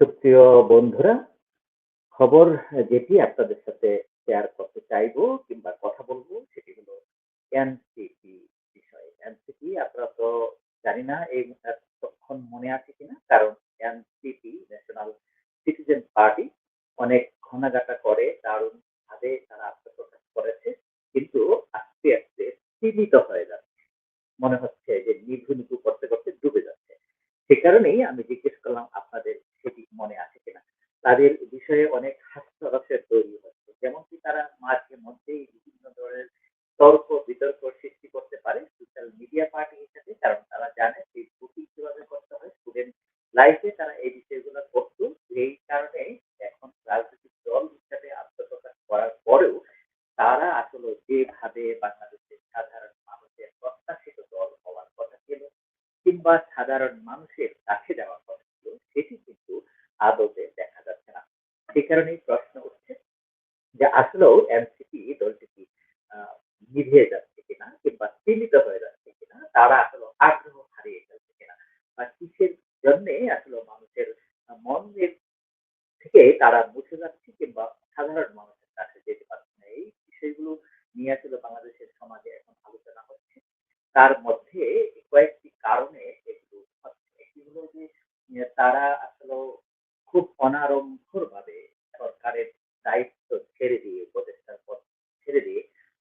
সুপ্রিয় বন্ধুরা, খবর যেটি আপনাদের সাথে শেয়ার করতে চাইব কিংবা কথা বলব সেটি হলো এনসিপি বিষয়ে। এনসিপি আপনারা তো জানি না এই এতক্ষণ মনে আছে কিনা? কারণ এনসিপি ন্যাশনাল সিটিজেন পার্টি অনেক ঘনাঘাটা করে দারুণভাবে তারা আত্মপ্রকাশ করেছে। কিন্তু আস্তে, আস্তে সীমিত হয়ে যাচ্ছে। মনে হচ্ছে যে নিভু, নিভু করতে, করতে ডুবে যাচ্ছে। সে কারণেই আমি জিজ্ঞেস করলাম আপনাদের? তাদের বিষয়ে অনেক হাস্যরসের তৈরি হচ্ছে। যেমনটি তারা মাঝে মধ্যেই বিভিন্ন ধরনের তর্ক-বিতর্ক সৃষ্টি করতে পারে সোশ্যাল মিডিয়া পার্টি হিসেবে। কারণ তারা জানে ফেসবুকিং কীভাবে করতে হয়। স্টুডেন্ট লাইফ তারা এই বিষয়গুলো করত। এই কারণেই এখন রাজনৈতিক দল হিসেবে আত্মপ্রকাশ করার পরেও তারা আসলে যেভাবে বাংলাদেশের সাধারণ মানুষের প্রত্যাশিত দল হওয়ার কথা ছিল কিংবা সাধারণ মানুষের কাছে যাওয়ার কথা ছিল, সেটি কিন্তু আদতে কারণেই প্রশ্ন উঠছে যে আসলেও এনসিপি দলটি কি নিভিয়ে যাচ্ছে কিনা কিংবা সীমিত হয়ে যাচ্ছে কিনা? তারা আসলে আগ্রহ হারিয়ে যাচ্ছে কিনা? বা কিসের জন্যে আসলে মানুষের মনের থেকে তারা মুছে যাচ্ছে কিংবা সাধারণ মানুষের কাছে যেতে পারছে না। এই বিষয়গুলো নিয়ে আসলে বাংলাদেশের সমাজে এখন আলোচনা হচ্ছে। তার মধ্যে কয়েকটি কারণে এগুলো হচ্ছে। হলো যে, তারা আসলেও খুব অনাড়ম্বরভাবে সরকারের দায়িত্ব ছেড়ে দিয়ে উপদেষ্টার পদ ছেড়ে দিয়ে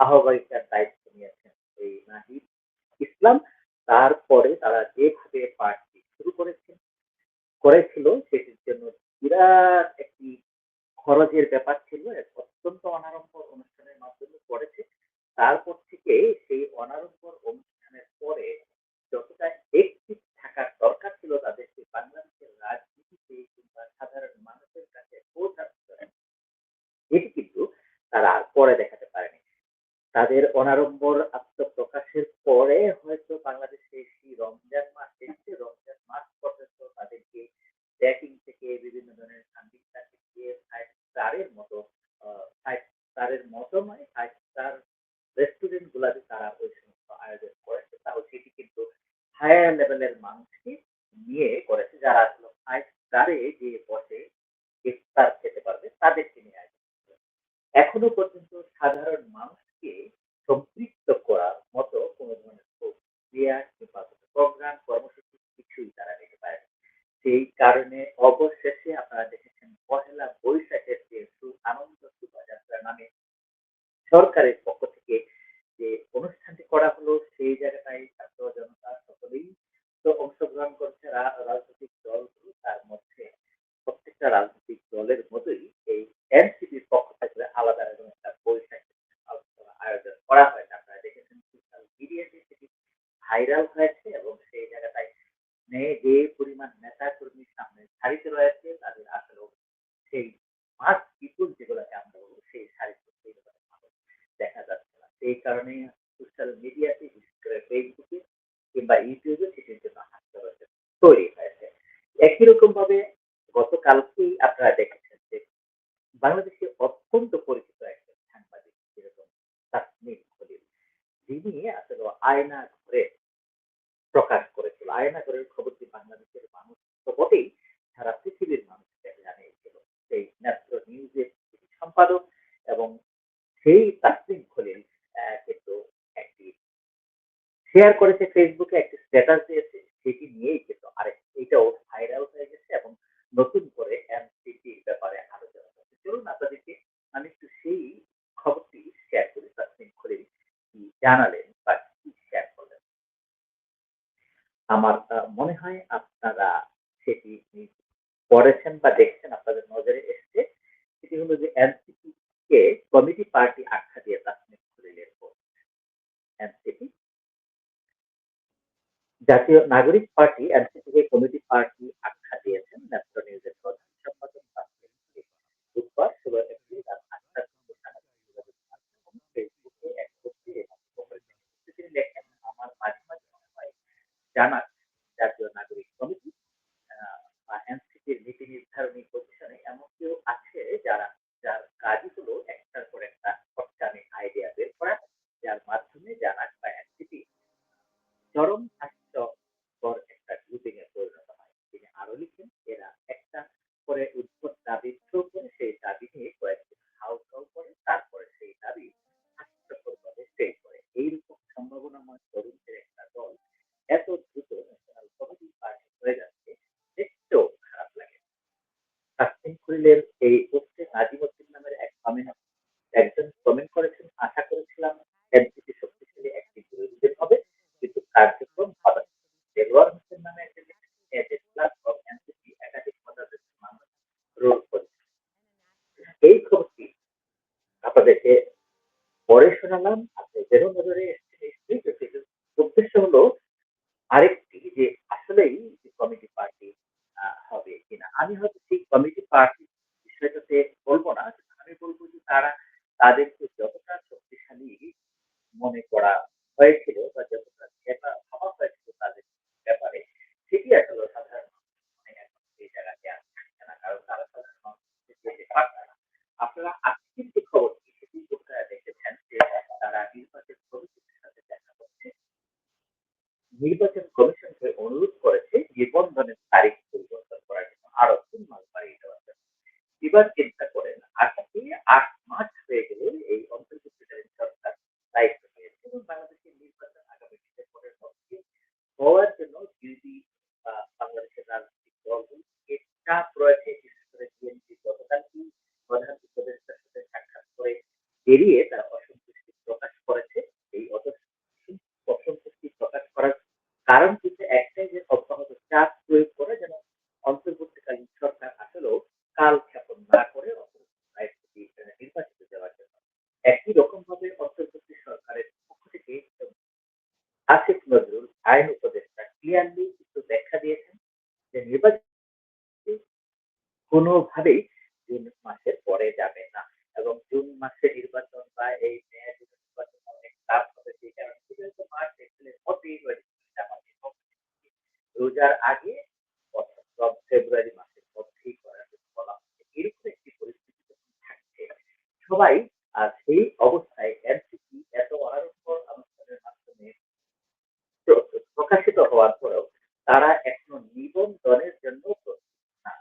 আহ্বায়িকার দায়িত্ব নিয়েছেন এই নাহিদ ইসলাম। তারপরে তারা যেভাবে পার্টি শুরু করেছেন করেছিল সেটির জন্য বিরাট একটি খরচের ব্যাপার ছিল। এক অত্যন্ত অনাড়ম্বর অনুষ্ঠানের মাধ্যমে করেছে। তারপর থেকে সেই অনাড়ম্বর অনুষ্ঠানের পরে যতটা একটিভ থাকার দরকার ছিল তাদেরকে বাংলাদেশের রাজনীতিতে কিংবা সাধারণ মানুষের কাছে পৌঁছাতে হবে এটি কিন্তু তারা আর করে দেখাতে পারেনি। তাদের অনাড়ম্বর আত্মপ্রকাশের পরে হয়তো বাংলাদেশে সেই রমজান মাস এসছে। রমজান মাস পর্যন্ত তাদেরকে ব্যাটিং থেকে বিভিন্ন ধরনের সার্ভিস টার্ভিস দিয়ে 5 স্টার এর মতো আ 5 স্টার এর মতো নয় 5 স্টার রেস্টুরেন্ট গুলাতে তারা ওই সমস্ত আয়োজন করেছে। তাও সেটি কিন্তু হায়ার লেভেলের মানুষকে নিয়ে করেছে। যারা আসলে 5 স্টার যেয়ে বসে ইফতার খেতে পারবে, তাদেরকে নিয়ে আয়োজন এখনও পর্যন্ত সাধারণ মানুষকে সম্পৃক্ত করার মতো কোন ধরনের প্রক্রিয়া কিংবা প্রোগ্রাম কর্মসূচি কিছুই তারা নিতে পারেনি। সেই কারণে অবশেষে আপনারা দেখেছেন পহেলা বৈশাখের যে আনন্দ শোভাযাত্রা নামে সরকারের পক্ষ থেকে যে অনুষ্ঠানটি করা হলো সেই জায়গাটায় ছাত্র জনতা সকলেই তো অংশগ্রহণ করছে রা রাজনৈতিক দলগুলো তার মধ্যে প্রত্যেকটা রাজনৈতিক দলের মতোই এই এনসিপির পক্ষ থেকে আলাদা রকম একটা বৈশাখী আলোচনা আয়োজন করা হয়নি। আপনারা দেখেছেন সোশ্যাল মিডিয়াতে সেটি ভাইরাল হয়েছে এবং সেই জায়গাটায় নে যে পরিমাণ নেতা-কর্মী সামনের সারিতে রয়েছে, তাদের আসলেও সেই মাস পিপুল যেগুলাকে আমরা বলব, সেই মানুষ দেখা যাচ্ছে না। সেই কারণে সোশ্যাল মিডিয়াতে বিশেষ করে ফেসবুকে কিংবা ইউটিউবে সেটির জন্য হাস্যরসের তৈরি হয়েছে। একই রকম ভাবে গতকালকেই আপনারা দেখেছেন যে বাংলাদেশে অত্যন্ত পরিচিত একজন সাংবাদিক যেরকম তাসনিম খলিল। যিনি আসলে আয়না ঘরে প্রকাশ করেছিল। আয়না ঘরের খবরটি বাংলাদেশের মানুষ তো বটেই, সারা পৃথিবীর মানুষকে জানিয়েছিল। সেই ন্যায্য নিউজের যিনি সম্পাদক এবং সেই তাসনিম খলিল অ্যা কিন্তু একটি শেয়ার করেছে ফেসবুকে একটি স্ট্যাটাস দিয়েছে। সেটি নিয়েই কিন্তু আরেক এটাও ভাইরাল হয়ে গেছে এবং নতুন করে এনসিপির ব্যাপারে আলোচনা হচ্ছে। চলুন আপনাদেরকে আমি একটু সেই খবরটি শেয়ার করি, তাসনিম খলিল কি জানালেন বা কি শেয়ার করলেন। আমার মনে হয় আপনারা সেটি পড়েছেন বা দেখছেন, আপনাদের নজরে এসছে। সেটি হলো যে এনসিপি কে কমিটি পার্টি আখ্যা দিয়ে তাসনিম খলিলের। এনসিপি জাতীয় নাগরিক পার্টি এনসিপিকে কমিটি পার্টি আখ্যা দিয়েছেন ন্যাশনাল নিউজের প্রধান সম্পাদক বুধবার ১৬ এপ্রিল রাত ৮টার দিকে সামাজিক যোগাযোগ মাধ্যম ফেসবুকে এক পোস্টে এ মন্তব্য করেছেন। তিনি লেখেন, "আমার মাঝে, মাঝে মনে হয় জামাত জাতীয় নাগরিক কমিটি আ বা এনসিপির নীতি নির্ধারণী পজিশনে এমন কেউ আছে যারা যার কাজই হলো একটার পর একটা ফটকামি আইডিয়া বের করা, যার মাধ্যমে জামাত বা এনসিপি চরম হাস্যকর এপ্রিলের এই পোস্টে নাজিমউদ্দিন নামের এক কমিউনিটি একজন কমেন্ট করেছেন, "আশা করেছিলাম এনসিপি শক্তিশালী একটি বিরোধী হবে, কিন্তু কার্যক্রম হবে না।" দেলোয়ার হোসেন নামে একজন লিখেছেন, "এজেড প্ল্যাটফর্ম এনসিপি একাধিক মতাদর্শের মানুষ রোল করছে।" এই খবরটি আপনাদেরকে পরে শোনালাম। আপনি যেন নজরে এসেছে নিশ্চয়ই তো সেটার উদ্দেশ্য হলো আরেকটি যে আসলেই কমিটি পার্টি হবে কিনা। আমি হয়তো সেই কমিটি পার্টি বিষয়টাতে বলব না। আমি বলব যে তারা তাদেরকে যতটা শক্তিশালী মনে করা হয়েছিল বা যতটা ভাবা হয়েছিল তাদের ব্যাপারে, সেটি আসলে সাধারণ মানুষ এখন সেই জায়গাতে থাকছে না। কারণ তারা সাধারণ আপনারা আজকের যে খবরটি সেটি বোধহয় দেখেছেন যে তারা নির্বাচন কমিশনের সাথে দেখা করছে। নির্বাচন কমিশনকে অনুরোধ করেছে নিবন্ধনের তারিখ পরিবর্তন করার জন্য আরও ৩ মাস বাড়িয়ে দেওয়ার জন্য। এবার চিন্তা করেন আজকে আট মাস হয়ে গেল এই অন্তর্বর্তীকালীন সরকার দায়িত্ব নিয়েছে এবং বাংলাদেশের নির্বাচন আগামী ডিসেম্বরের মধ্যে হওয়ার জন্য বিরোধী বাংলাদেশের রাজনৈতিক দলগুলোকে চাপ রয়েছে। বিশেষ করে বিএনপি গতকালকেই প্রধান উপদেষ্টার সাথে সাক্ষাৎ করে বেরিয়ে তারা অসন্তুষ্টি প্রকাশ করেছে। এই অতস অসন্তুষ্টি প্রকাশ করার কারণ কিন্তু একটাই যে অব্যাহত চাপ প্রয়োগ করে যেন অন্তর্বর্তীকালীন সরকার আসলেও কালক্ষেপণ না করে দায়িত্বটি আ নির্বাচিত দেওয়ার জন্য। একই রকমভাবে অন্তর্বর্তী সরকারের পক্ষ থেকে আসিফ নজরুল আইন উপদেষ্টা ক্লিয়ারলি কিন্তু ব্যাখ্যা দিয়েছেন যে নির্বাচন কোনভাবেই জুন মাসের পরে যাবে না এবং জুন মাসে নির্বাচন বা এই মে নির্বাচন অনেক টাফ হবে সেই কারণে মার্চ, এপ্রিলের মধ্যেই হয়ে রোজার আগে অথবা ফেব্রুয়ারি মাসের মধ্যেই করার বলা হচ্ছে। এরকম একটি পরিস্থিতি যখন থাকছে, সবাই আ সেই অবস্থায় এনসিপি এত অনাড়ম্বর আনুষ্ঠানের মাধ্যমে প্রকাশিত হওয়ার পরেও তারা এখনও নিবন্ধনের জন্য প্রস্তুত না।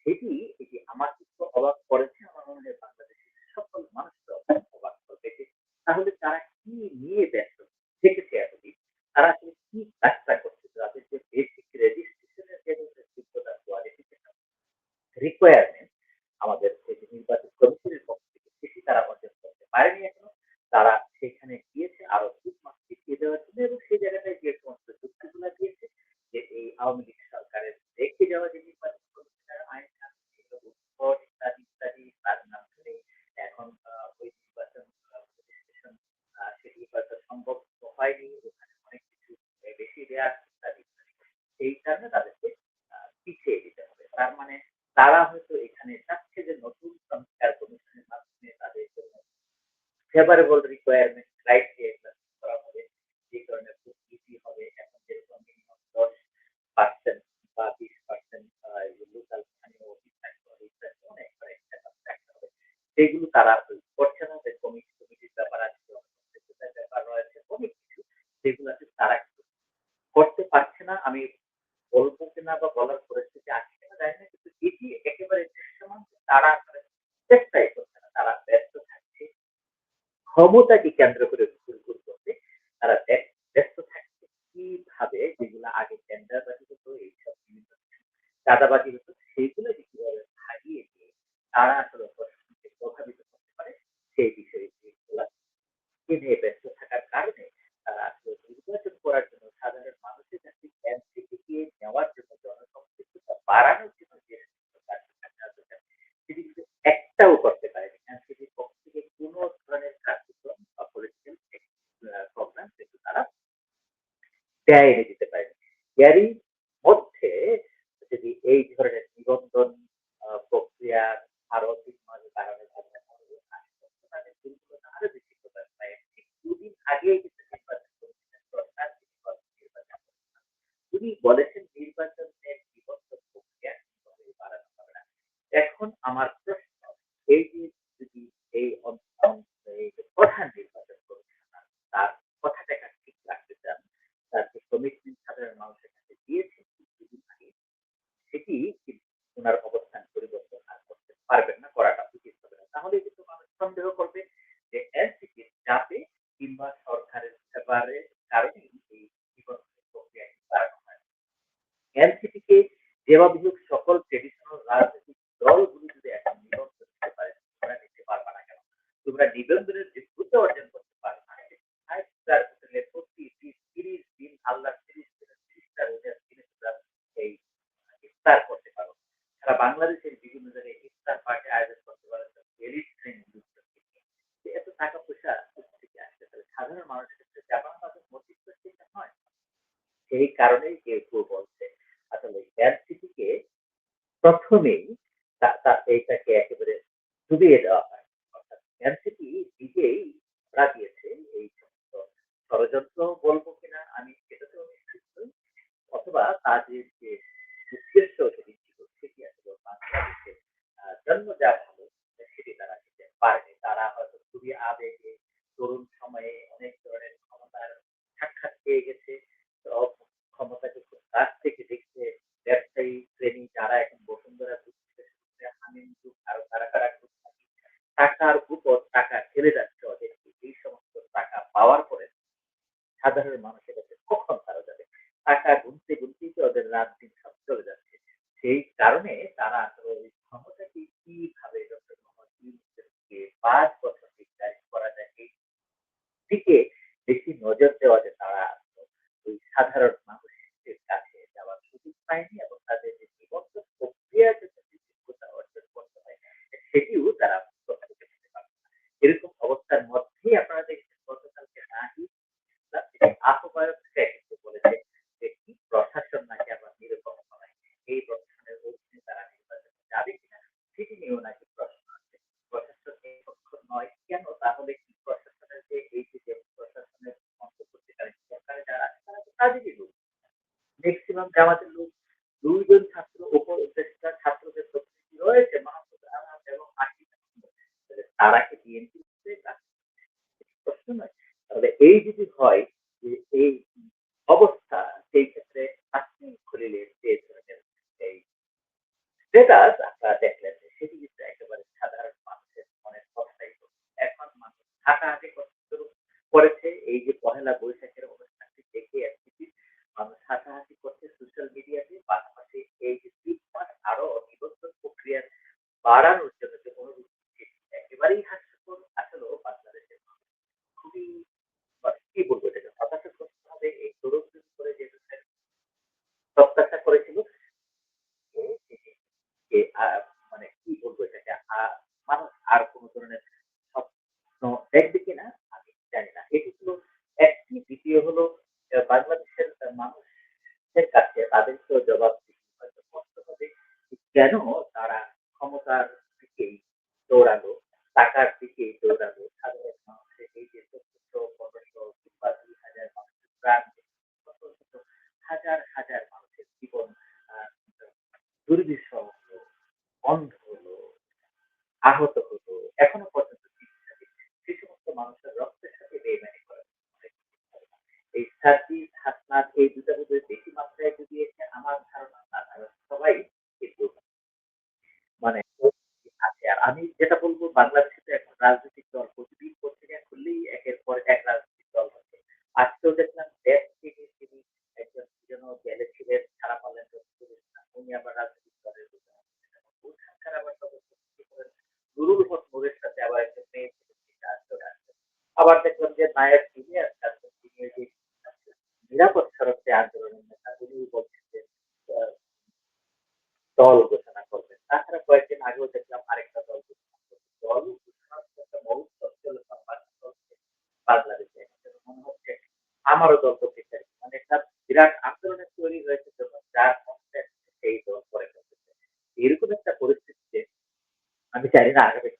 সেটি এটি আমার একটু অবাক করেছে। আমার মনে হয় বাংলাদেশের সকল মানুষকে অবাক করবে যে তাহলে তারা কি নিয়ে ব্যস্ত থেকেছে এতদিন? তারা আসলে কি কাজটা করছে? তাদের যে বেসিক রেজিস্ট্রেশন এর যে যোগ্যতা কোয়ালিফিকেশন রিকোয়ারমেন্ট আমাদের এই যে নির্বাচন কমিশনের পক্ষ থেকে সেটি তারা অর্জন করতে পারেনি এখনও। তারা সেখানে গিয়েছে আরও ৩ মাস পিছিয়ে দেওয়ার জন্য এবং সেই জায়গাটায় যে সমস্ত যুক্তিগুলা দিয়েছে যে এই আওয়ামী লীগ সরকারের রেখে যাওয়া যে সম্ভব হয়নি। ওখানে অনেক কিছু বেশি দেয়া। সেই কারণে তাদেরকে পিছিয়ে দিতে হবে। তার মানে তারা হয়তো এখানে চাচ্ছে যে নতুন সংস্কার কমিশনের মাধ্যমে তাদের জন্য ফেভারেবল রিকোয়ারমেন্ট ক্রাইটেরিয়া এগুলা ঠিক করা হবে। যে কারণে খুব ইজি হবে। এখন যেরকম মিনিমাম ১০% বা ২০% আ লোকাল স্থানীয় অফিস থাকতে হবে, ইত্যাদি অনেক সেটআপ থাকতে হবে। সেগুলো তারা করছে না। কমিটি টমিটির ব্যাপার আছে, ব্যাপার রয়েছে, অনেক কিছু যেগুলাতে তারা করতে পারছে না। আমি বলব কিনা বা বলার পরিস্থিতি আছে কিনা জানি না। কিন্তু এটি একেবারে দৃশ্যমান তারা চেষ্টাই করছে না। তারা ব্যস্ত থাকছে ক্ষমতাকে কেন্দ্র করে ঘুরঘুর করতে তারা ব্যস ব্যস্ত থাকছে কীভাবে যেগুলো আগে টেন্ডারবাজি হতো এইসব বিভিন্ন চাঁদাবাজি হতো সেগুলোকে কীভাবে ভাগিয়ে দিয়ে তারা আসলে প্রশাসনকে প্রভাবিত করতে পারে সেই বিষয়ে এগুলা কে নিয়ে ব্যস্ত থাকার কারণে তারা আসলে নির্বাচন করার জন্য সাধারণ মানুষের কাছে এনসিপি কে নেওয়ার জন্য জনসম্পৃক্ততা বাড়ানোর জন্য যে সমস্ত কার্যক্রম নেওয়া দরকার সেটি কিন্তু একটাও করতে পারেনি। এনসিপির পক্ষ থেকে কোন ধরনের কার্যক্রম বা পলিটিক্যাল এক্স আ প্রোগ্রাম কিন্তু তারা ব্যয় এনে দিতে পারেন এরই মধ্যে যদি এই ধরনের নিবন্ধন আ প্রক্রিয়া আরও ৩ মাস বাড়ানো সম্ভব হয় তাদের দুর্বলতা আরও বেশি প্রকাশ পায়। ঠিক দুদিন আগেই কিন্তু নির্বাচন কমিশনের প্রধান তিনি নির্বাচন তিনি বলেছেন নির্বাচনের নিবন্ধন প্রক্রিয়া কোনভাবেই বাড়ানো হবে না। এখন আমার প্রশ্ন এই যে যদি এই অন অন এই যে প্রধান নির্বাচন কমিশনার তার কথাটাকে ঠিক রাখতে চান, তার যে কমিটমেন্ট সাধারণ মানুষের কাছে দিয়েছেন কিছুদিন আগে সেটি কিন্তু উনার অবস্থান পরিবর্তন আর করতে পারবেন না, করাটা উচিত হবে না। তাহলে কিন্তু মানুষ সন্দেহ করবে যে এনসিপির চাপে কিংবা সরকারের ফেভারের কারণেই এই নিবন্ধনের প্রক্রিয়াটি বাড়ানো হয়। এনসিপি কে যেভাবে হোক সকল ট্র্যাডিশনাল রাজনৈতিক দলগুলো যদি তোমরা নিবন্ধনের যোগ্যতা অর্জন করতে পারো না। স্টার হোটেলে প্রতি দিন ৩০ দিন আল্লাহর ৩০ দিনের ৩০ টা রোজার দিনে তোমরা এই ইফতার করতে পারো। সারা বাংলাদেশের বিভিন্ন জায়গায় ইফতার পার্টি আয়োজন করতে এত টাকা পয়সা থেকে আসছে? তাহলে সাধারণ মানুষের ক্ষেত্রে কাপড় মধ্যবিত্ত শ্রেণির নয়। সেই কারণেই কেউ, কেউ বলছে আসলে ম্যান সিটিকে ১ম তা তা এইটাকে একেবারে ডুবিয়ে দেওয়া হয়। ম্যান নিজেই ধরা দিয়েছে এই সমস্ত ষড়যন্ত্র বলব কিনা আমি সেটাতেও নিশ্চিত নই। অথবা তাদের যে উদ্দেশ্য সেটি ছিল সেটি আসলে বাংলাদেশের আ জন্য যা ভালো সেটি তারা দিতে পারেনি। তারা হয়তো খুবই আবেগে তরুণ সময়ে অনেক ধরনের ক্ষমতার সাক্ষাৎ পেয়ে গেছে। ক্ষমতাকে খুব কাছ থেকে দেখছে। ব্যবসায়ী শ্রেণি যারা এখন বসুন্ধরা গ্রুপ থেকে শুরু করে হামিম গ্রুপ আরও কারা, কারা গ্রুপ আছে। টাকার উপর টাকা ঢেলে যাচ্ছে ওদেরকে। এই সমস্ত টাকা পাওয়ার পরে সাধারণ মানুষের কাছে কখন তারা যাবে? টাকা গুনতে, গুনতেই তো ওদের রাত-দিন সব চলে যাচ্ছে। সেই কারণে তারা আসলে ওই ক্ষমতাকে কীভাবে ডক্টর মোহাম্মদ ইউনূসকে ৫ বছর দীর্ঘায়িত করা যায় এই দিকে বেশি নজর দেওয়াতে তারা আসলে ওই সাধারণ মানুষের কাছে যাওয়ার সুযোগ পায়নি এবং তাদের যে জীবন্ত প্রক্রিয়ার যে যোগ্যতা অর্জন করতে হয় সেটিও তারা প্রকাশিত পারছে না। এরকম অবস্থার মধ্যেই আপনারা দেখছেন গতকালকে ইসলাম আহ্বায়ক কিন্তু বলেছে যে কি প্রশাসন নাকি আবার নিরপেক্ষ নয়। এই প্রশাসনের অধীনে তারা নির্বাচনে যাবে কিনা সেটি নিয়েও নাকি প্রশ্ন আছে। প্রশাসন নিরপেক্ষ নয় কেন? তাহলে কি প্রশাসনের যে এই যে, প্রশাসনের অন্তর্বর্তীকালীন সরকারে যারা আছে তারা তো তাদেরই লোক। মেক্সিমাম জামাতের লোক। ২ জন ছাত্র উপদেষ্টা ছাত্রদের প্রতিনিধি রয়েছে মাহমুদুল আনাম এবং। তাহলে তারা কি করছে? প্রশ্ন নয়? তাহলে এই যদি হয় যে এই অবস্থা, সেই ক্ষেত্রে তাসনিম খলিলের যে ধরনের এই স্ট্যাটাস আপনারা দেখলেন সেটি কিন্তু একেবারে সাধারণ মানুষের মনের বলছে। এখন মানুষ করতে শুরু করেছে। এই যে পহেলা বৈশাখের অনুষ্ঠানটি দেখে এসেছি। মানুষ হাঁটাহাঁটি করছে সোশ্যাল মিডিয়াতে। পাশাপাশি वाराणसी এখনও পর্যন্ত চিকিৎসাধীন। সেই সমস্ত মানুষের রক্তের সাথে বেইমানি করা এই সার্জিস হাসনাত এই ২ টা বোধহয় বেশি মাত্রায় ডুবিয়েছে আমার ধারণা। আর সবাই কিন্তু মানে আছে। আর আমি যেটা বলব বাংলাদেশে তো এখন রাজনৈতিক দল প্রতিদিন পত্রিকা খুললেই একের পর এক রাজনৈতিক দল হচ্ছে। আজকেও দেখলাম দেশ থেকে তিনি একজন কি যেন জেলে ছিলেন, ছাড়া পাবেন রফিকুল ইসলাম। উনি আবার রাজনৈতিক দলের গুলশান আবার জবরদস্তি করেন। নুরুল হক নূরের সাথে আবার একজন মেয়ে ছিল সেটা চলে আসছে। আবার দেখলাম যে নায়ক ইলিয়াস কাঞ্চন তিনি নিরাপদ সড়ক আন্দোলনের নেতা বলছেন যে দল ঘোষণা করবেন। তাছাড়া কয়েকদিন আগেও দেখলাম আরেকটা দল। দল। মনে হচ্ছে আমারও দল করতে। মানে একটা বিরাট আন্দোলনের তৈরি হয়েছে যখন যার মধ্যে সেই দল করে। এরকম একটা পরিস্থিতিতে আমি জানি না আগামী